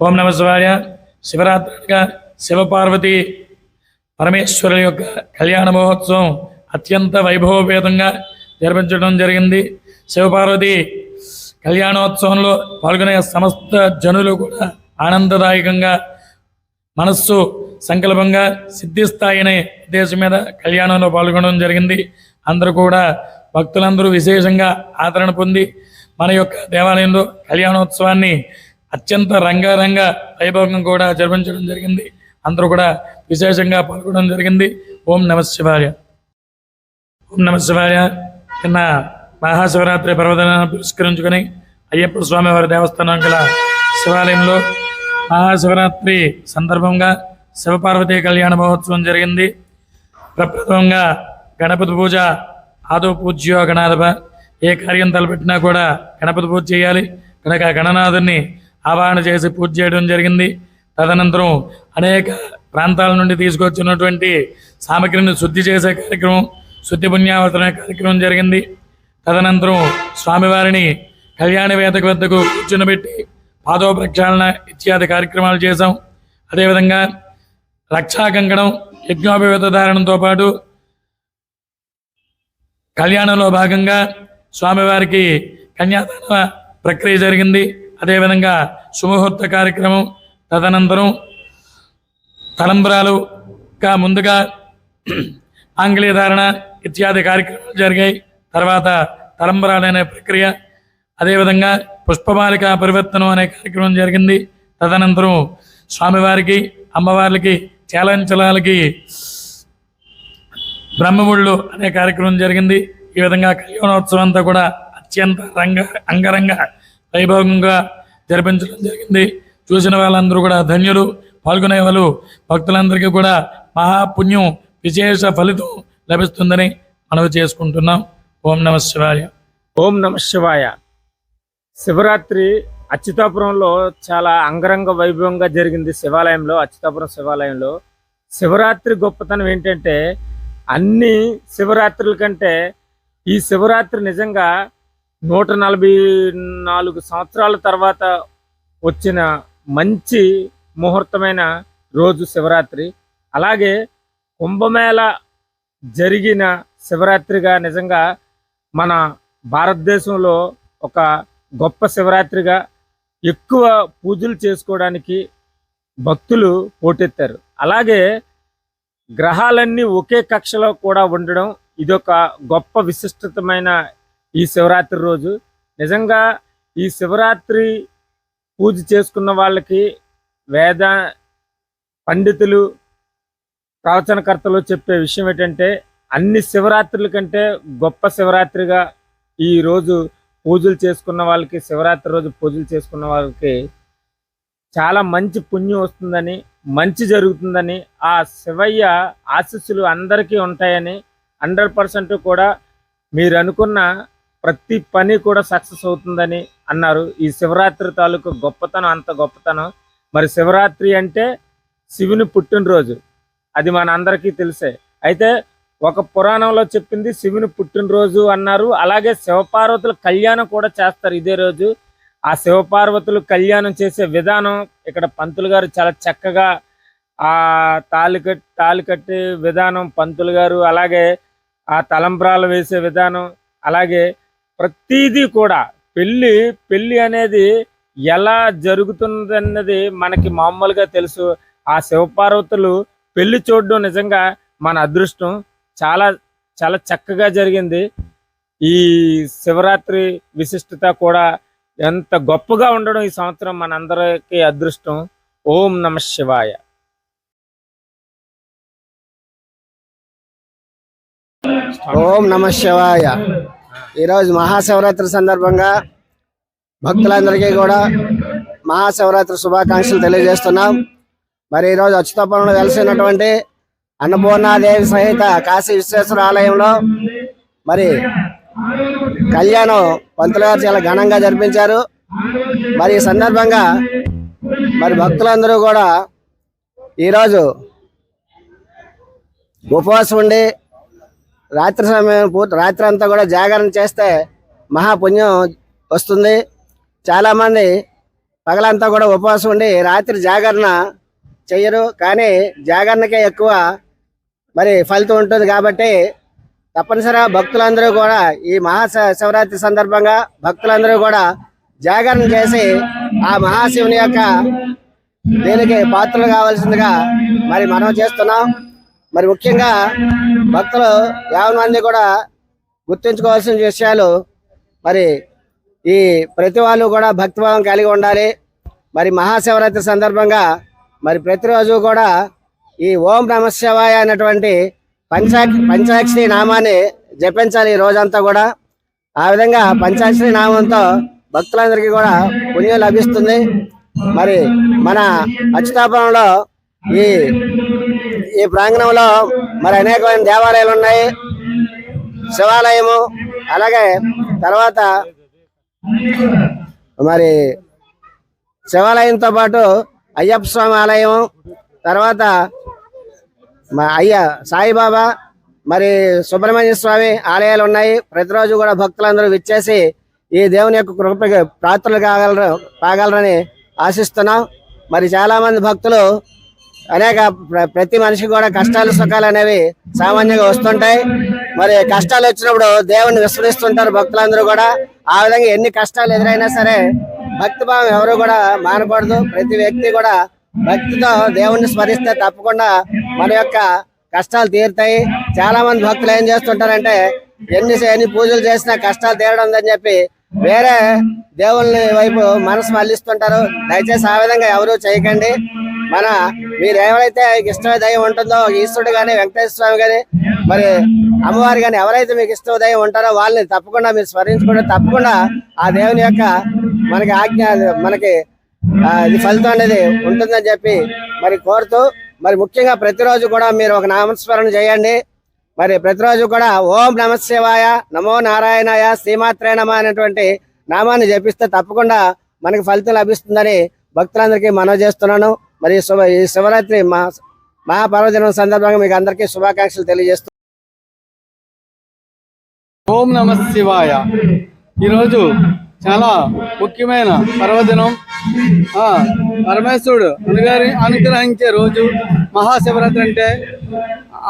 ఓం నమ శివాయ. శివరాత్రిగా శివపార్వతి పరమేశ్వరుల యొక్క కళ్యాణ మహోత్సవం అత్యంత వైభవపేతంగా జరిపించడం జరిగింది. శివపార్వతి కళ్యాణోత్సవంలో పాల్గొనే సమస్త జనులు కూడా ఆనందదాయకంగా మనస్సు సంకల్పంగా సిద్ధిస్తాయనే ఉద్దేశం మీద కళ్యాణంలో పాల్గొనడం జరిగింది. అందరూ కూడా భక్తులందరూ విశేషంగా ఆదరణ పొంది మన యొక్క దేవాలయంలో కళ్యాణోత్సవాన్ని అత్యంత రంగారంగ వైభవంగా కూడా జరిపించడం జరిగింది. అందరూ కూడా విశేషంగా పాల్గొనడం జరిగింది. ఓం నమ శివాయ. ఓం నమ శివాయ. నిన్న మహాశివరాత్రి పర్వదినాన్ని పురస్కరించుకొని అయ్యప్ప స్వామివారి దేవస్థానం గల శివాలయంలో మహాశివరాత్రి సందర్భంగా శివపార్వతి కళ్యాణ మహోత్సవం జరిగింది. ప్రప్రథమంగా గణపతి పూజ ఆదో పూజ్యో గణాధప ఏ కార్యం తలపెట్టినా కూడా గణపతి పూజ చేయాలి. కనుక గణనాథుని ఆవాహన చేసి పూజ చేయడం జరిగింది. తదనంతరం అనేక ప్రాంతాల నుండి తీసుకొచ్చినటువంటి సామగ్రిని శుద్ధి చేసే కార్యక్రమం శుద్ధి పుణ్యావర్తన కార్యక్రమం జరిగింది. తదనంతరం స్వామివారిని కళ్యాణ వేదిక వద్దకు కూర్చునబెట్టి పాదో ప్రక్షాళన ఇత్యాది కార్యక్రమాలు చేశాం. అదేవిధంగా రక్షా కంకణం యజ్ఞోపవేత ధారణంతో పాటు కళ్యాణంలో భాగంగా స్వామివారికి కన్యాదాన ప్రక్రియ జరిగింది. అదేవిధంగా శుభముహూర్త కార్యక్రమం తదనంతరం తలంబరాలుగా ముందుగా ఆంగ్లేయ ధారణ ఇత్యాది కార్యక్రమాలు జరిగాయి. తర్వాత తలంబరాలు అనే ప్రక్రియ అదేవిధంగా పుష్పమాలిక పరివర్తనం అనే కార్యక్రమం జరిగింది. తదనంతరం స్వామివారికి అమ్మవార్లకి చేలంచలాలకి బ్రహ్మముళ్ళు అనే కార్యక్రమం జరిగింది. ఈ విధంగా కళ్యాణోత్సవం అంతా కూడా అత్యంత రంగ అంగరంగ వైభవంగా జరిపించడం జరిగింది. చూసిన వాళ్ళందరూ కూడా ధన్యులు. పాల్గొనే వాళ్ళు భక్తులందరికీ కూడా మహాపుణ్యం విశేష ఫలితం లభిస్తుందని మనవి చేసుకుంటున్నాం. ఓం నమ శివాయ. ఓం నమ శివాయ. శివరాత్రి అచ్యుతాపురంలో చాలా అంగరంగ వైభవంగా జరిగింది శివాలయంలో అచ్యుతాపురం శివాలయంలో. శివరాత్రి గొప్పతనం ఏంటంటే అన్ని శివరాత్రుల కంటే ఈ శివరాత్రి నిజంగా నూట నలభై నాలుగు సంవత్సరాల తర్వాత వచ్చిన మంచి ముహూర్తమైన రోజు శివరాత్రి. అలాగే కుంభమేళ జరిగిన శివరాత్రిగా నిజంగా మన భారతదేశంలో ఒక గొప్ప శివరాత్రిగా ఎక్కువ పూజలు చేసుకోవడానికి భక్తులు పోటెత్తారు. అలాగే గ్రహాలన్నీ ఒకే కక్షలో కూడా ఉండడం ఇదొక గొప్ప విశిష్టతమైన ఈ శివరాత్రి రోజు. నిజంగా ఈ శివరాత్రి పూజ చేసుకున్న వాళ్ళకి వేద పండితులు ప్రవచనకర్తలు చెప్పే విషయం ఏంటంటే అన్ని శివరాత్రుల కంటే గొప్ప శివరాత్రిగా ఈ రోజు పూజలు చేసుకున్న వాళ్ళకి శివరాత్రి రోజు పూజలు చేసుకున్న వాళ్ళకి చాలా మంచి పుణ్యం వస్తుందని మంచి జరుగుతుందని ఆ శివయ్య ఆశీస్సులు అందరికీ ఉంటాయని హండ్రెడ్ పర్సెంట్ కూడా మీరు అనుకున్న ప్రతి పని కూడా సక్సెస్ అవుతుందని అన్నారు. ఈ శివరాత్రి తాలూకు గొప్పతనం అంత గొప్పతనం. మరి శివరాత్రి అంటే శివుని పుట్టినరోజు. అది మన అందరికీ తెలిసే. అయితే ఒక పురాణంలో చెప్పింది శివుని పుట్టినరోజు అన్నారు. అలాగే శివపార్వతుల కళ్యాణం కూడా చేస్తారు ఇదే రోజు. ఆ శివపార్వతులు కళ్యాణం చేసే విధానం ఇక్కడ పంతులు గారు చాలా చక్కగా ఆ తాళి కట్ తాళి కట్టే విధానం పంతులు గారు. అలాగే ఆ తలంబ్రాలు వేసే విధానం. అలాగే ప్రతిదీ కూడా పెళ్ళి పెళ్ళి అనేది ఎలా జరుగుతుందన్నది మనకి మామూలుగా తెలుసు. ఆ శివపార్వతులు పెళ్ళి చూడడం నిజంగా మన అదృష్టం. చాలా చాలా చక్కగా జరిగింది. ఈ శివరాత్రి విశిష్టత కూడా ఎంత గొప్పగా ఉండడం ఈ సంవత్సరం మనందరికీ అదృష్టం. ఓం నమ శివాయ. ఓం నమ శివాయ. ఈరోజు మహాశివరాత్రి సందర్భంగా భక్తులందరికీ కూడా మహాశివరాత్రి శుభాకాంక్షలు తెలియజేస్తున్నాం. మరి ఈరోజు అచ్యుతాపురంలో వెలిసినటువంటి అన్నపూర్ణాదేవి సహిత కాశీ విశ్వేశ్వర ఆలయంలో మరి కళ్యాణం పంతులు గారు చాలా ఘనంగా జరిపించారు. మరి ఈ సందర్భంగా మరి భక్తులందరూ కూడా ఈరోజు ఉపవాసం ఉండి రాత్రి సమయం పూర్తి రాత్రి అంతా కూడా జాగరణ చేస్తే మహాపుణ్యం వస్తుంది. చాలామంది పగలంతా కూడా ఉపవాసం ఉండి రాత్రి జాగరణ చెయ్యరు. కానీ జాగరణకే ఎక్కువ మరి ఫలితం ఉంటుంది కాబట్టి తప్పనిసరిగా భక్తులందరూ కూడా ఈ మహా శివరాత్రి సందర్భంగా భక్తులందరూ కూడా జాగరణ చేసి ఆ మహాశివుని యొక్క దీనికి పాత్రలు కావాల్సిందిగా మరి మనం చేస్తున్నాం. మరి ముఖ్యంగా భక్తులు యాభై మంది కూడా గుర్తుంచుకోవాల్సిన విషయాలు మరి ఈ ప్రతి వాళ్ళు కూడా భక్తిభావం కలిగి ఉండాలి. మరి మహాశివరాత్రి సందర్భంగా మరి ప్రతిరోజు కూడా ఈ ఓం నమశివాయ అనేటువంటి పంచా పంచాక్షరి నామాన్ని జపించాలి ఈ రోజంతా కూడా. ఆ విధంగా పంచాక్షరి నామంతో భక్తులందరికీ కూడా పుణ్యం లభిస్తుంది. మరి మన అచ్యుతాపురంలో ఈ ఈ ప్రాంగణంలో మరి అనేకమైన దేవాలయాలు ఉన్నాయి. శివాలయము అలాగే తర్వాత మరి శివాలయంతో పాటు అయ్యప్ప స్వామి ఆలయం తర్వాత మా అయ్య సాయిబాబా మరి సుబ్రహ్మణ్య స్వామి ఆలయాలు ఉన్నాయి. ప్రతిరోజు కూడా భక్తులందరూ విచ్చేసి ఈ దేవుని యొక్క కృపకి ప్రార్థనలు కాగలరు కాగలరని ఆశిస్తున్నాం. మరి చాలా మంది భక్తులు అనేక ప్రతి మనిషికి కూడా కష్టాలు సుఖాలు అనేవి సామాన్యంగా వస్తుంటాయి. మరి కష్టాలు వచ్చినప్పుడు దేవుణ్ణి విస్మరిస్తుంటారు భక్తులందరూ కూడా. ఆ విధంగా ఎన్ని కష్టాలు ఎదురైనా సరే భక్తి భావం ఎవరు కూడా మానకూడదు ప్రతి వ్యక్తి కూడా భక్తితో దేవుణ్ణి స్మరిస్తే తప్పకుండా మన యొక్క కష్టాలు తీరుతాయి. చాలా మంది భక్తులు ఏం చేస్తుంటారంటే ఎన్ని ఎన్ని పూజలు చేసినా కష్టాలు తీరడం ఉందని చెప్పి వేరే దేవుళ్ళని వైపు మనసు మళ్ళిస్తుంటారు. దయచేసి ఆ విధంగా ఎవరు చేయకండి. మన మీరు ఎవరైతే మీకు ఇష్టమైన దైవం ఉంటుందో ఈశ్వరుడు కానీ వెంకటేశ్వర స్వామి కానీ మరి అమ్మవారు కానీ ఎవరైతే మీకు ఇష్టం దయం ఉంటారో వాళ్ళని తప్పకుండా మీరు స్మరించుకుంటే తప్పకుండా ఆ దేవుని యొక్క మనకి ఆజ్ఞ మనకి ఇది ఫలితం అనేది ఉంటుందని చెప్పి మరి కోరుతూ మరి ముఖ్యంగా ప్రతిరోజు కూడా మీరు ఒక నామస్మరణ చేయండి. మరి ప్రతిరోజు కూడా ఓం నమశివాయ నమో నారాయణాయ శ్రీమాత్రే నమ అనేటువంటి నామాన్ని జపిస్తే తప్పకుండా మనకి ఫలితం లభిస్తుందని భక్తులందరికీ మనవి చేస్తున్నాను. మరి ఈ ఈ శివరాత్రి మా మహాపర్వదినం సందర్భంగా మీకు అందరికీ శుభాకాంక్షలు తెలియజేస్తూ ఓం నమ శివాయ. ఈరోజు చాలా ముఖ్యమైన పర్వదినం. ఆ, పరమేశ్వరుడు అనుగారి అనుగ్రహించే రోజు మహాశివరాత్రి అంటే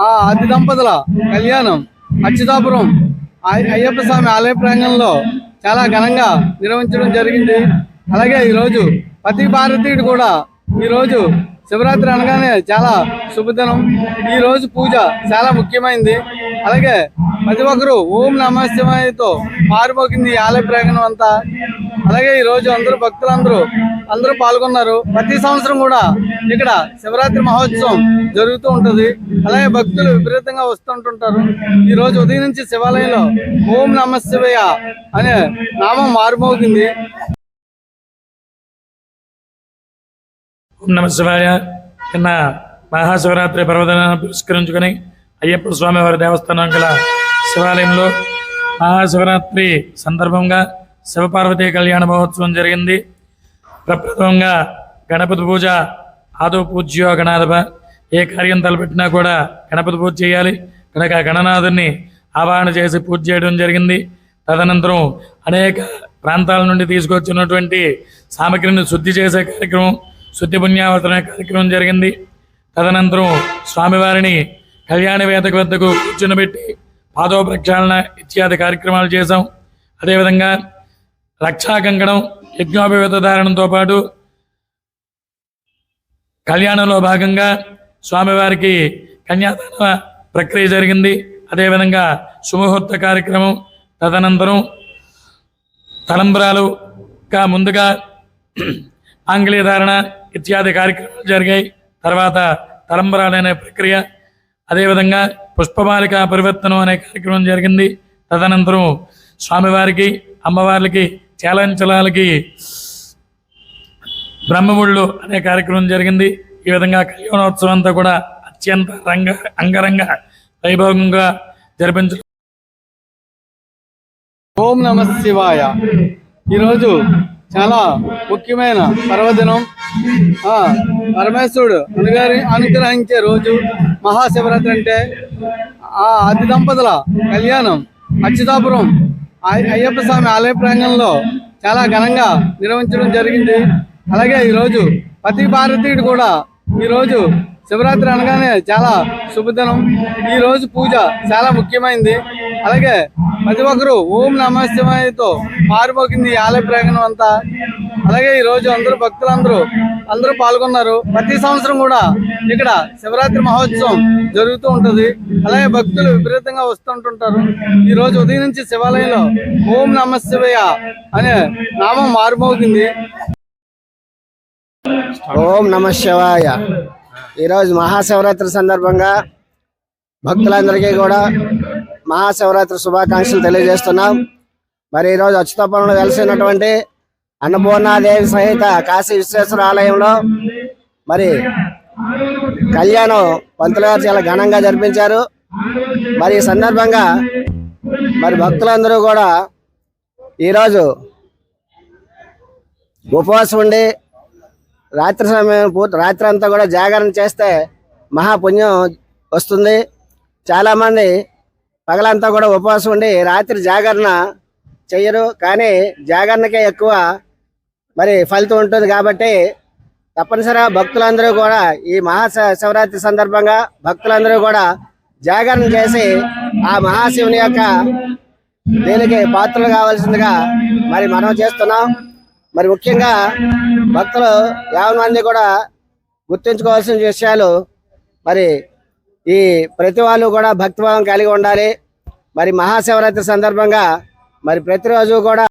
ఆ అతి దంపతుల కళ్యాణం. అచ్యుతాపురం అయ్యప్ప స్వామి ఆలయ ప్రాంగణంలో చాలా ఘనంగా నిర్వహించడం జరిగింది. అలాగే ఈరోజు ప్రతి భారతీయుడు కూడా ఈరోజు శివరాత్రి అనగానే చాలా శుభదినం. ఈ రోజు పూజ చాలా ముఖ్యమైనది అలాగే ప్రతి ఒక్కరు ఓం నమ మారిపోకింది ఆలయ ప్రాంగణం అంతా. అలాగే ఈ రోజు అందరూ భక్తులందరూ అందరూ పాల్గొన్నారు. ప్రతి సంవత్సరం కూడా ఇక్కడ శివరాత్రి మహోత్సవం జరుగుతూ ఉంటది. అలాగే భక్తులు విపరీతంగా వస్తుంటుంటారు ఈ రోజు ఉదయం నుంచి శివాలయంలో ఓం నమశివయ అనే నామం మారుమోగింది. ఓం నమ శివాయ. నిన్న మహాశివరాత్రి పర్వదినాన్ని పురస్కరించుకొని అయ్యప్ప స్వామివారి దేవస్థానం గల శివాలయంలో మహాశివరాత్రి సందర్భంగా శివపార్వతి కళ్యాణ మహోత్సవం జరిగింది. ప్రప్రథమంగా గణపతి పూజ ఆదో పూజ్యో గణాధప ఏ కార్యం తలపెట్టినా కూడా గణపతి పూజ చేయాలి. కనుక గణనాథుని ఆవాహన చేసి పూజ చేయడం జరిగింది. తదనంతరం అనేక ప్రాంతాల నుండి తీసుకొచ్చినటువంటి సామగ్రిని శుద్ధి చేసే కార్యక్రమం శుద్ధి పుణ్యావర్తన కార్యక్రమం జరిగింది. తదనంతరం స్వామివారిని కళ్యాణ వేదిక వద్దకు కూర్చునబెట్టి పాదవ ప్రక్షాళన ఇత్యాది కార్యక్రమాలు చేశాం. అదేవిధంగా రక్షా కంకణం యజ్ఞోపవేత ధారణంతో పాటు కళ్యాణంలో భాగంగా స్వామివారికి కన్యాదాన ప్రక్రియ జరిగింది. అదేవిధంగా సుముహూర్త కార్యక్రమం తదనంతరం తలంబరాలుగా ముందుగా ఆంగ్లేయ ధారణ ఇత్యాది కార్యక్రమాలు జరిగాయి. తర్వాత తలంబరాలు అనే ప్రక్రియ అదేవిధంగా పుష్పమాలిక పరివర్తనం అనే కార్యక్రమం జరిగింది. తదనంతరం స్వామివారికి అమ్మవార్లకి చేలంచలాలకి బ్రహ్మముళ్ళు అనే కార్యక్రమం జరిగింది. ఈ విధంగా కళ్యాణోత్సవం అంతా కూడా అత్యంత రంగ అంగరంగ వైభవంగా జరిపించడం. ఓం నమ శివాయ. ఈరోజు చాలా ముఖ్యమైన పర్వదినం. ఆ, పరమేశ్వరుడు అనుగారి అనుగ్రహించే రోజు మహాశివరాత్రి అంటే ఆ అతి దంపతుల కళ్యాణం అచ్యుతాపురం అయ్యప్ప స్వామి ఆలయ ప్రాంగణంలో చాలా ఘనంగా నిర్వహించడం జరిగింది. అలాగే ఈరోజు ప్రతి భారతీయుడు కూడా ఈరోజు శివరాత్రి అనగానే చాలా శుభదినం. ఈ రోజు పూజ చాలా ముఖ్యమైనది అలాగే ప్రతి ఒక్కరు ఓం నమస్తమయతో మారిపోకింది ఆలయ ప్రయాణం అంతా. అలాగే ఈ రోజు అందరూ భక్తులందరూ అందరూ పాల్గొన్నారు. ప్రతి సంవత్సరం కూడా ఇక్కడ శివరాత్రి మహోత్సవం జరుగుతూ ఉంటది. అలాగే భక్తులు విపరీతంగా వస్తుంటుంటారు ఈ రోజు ఉదయం నుంచి శివాలయంలో ఓం నమ శివయ్య అనే నామం మారుమోగింది. ఓం నమ శివాయ. ఈరోజు మహాశివరాత్రి సందర్భంగా భక్తులందరికీ కూడా మహాశివరాత్రి శుభాకాంక్షలు తెలియజేస్తున్నాం. మరి ఈరోజు అచ్యుతపురంలో వెలిసినటువంటి అన్నపూర్ణాదేవి సహిత కాశీ విశ్వేశ్వర ఆలయంలో మరి కళ్యాణం పంతులు గారు చాలా ఘనంగా జరిపించారు. మరి ఈ సందర్భంగా మరి భక్తులందరూ కూడా ఈరోజు ఉపవాసం ఉండి రాత్రి సమయం పూర్తి రాత్రి అంతా కూడా జాగరణ చేస్తే మహాపుణ్యం వస్తుంది. చాలామంది పగలంతా కూడా ఉపవాసం ఉండి రాత్రి జాగరణ చెయ్యరు. కానీ జాగరణకే ఎక్కువ మరి ఫలితం ఉంటుంది కాబట్టి తప్పనిసరిగా భక్తులందరూ కూడా ఈ మహా శివరాత్రి సందర్భంగా భక్తులందరూ కూడా జాగరణ చేసి ఆ మహాశివుని యొక్క దీనికి పాత్రలు కావాల్సిందిగా మరి మనం చేస్తున్నాం. మరి ముఖ్యంగా భక్తులు యాభై మంది కూడా గుర్తుంచుకోవాల్సిన విషయాలు మరి ఈ ప్రతి వాళ్ళు కూడా భక్తిభావం కలిగి ఉండాలి. మరి మహాశివరాత్రి సందర్భంగా మరి ప్రతిరోజు కూడా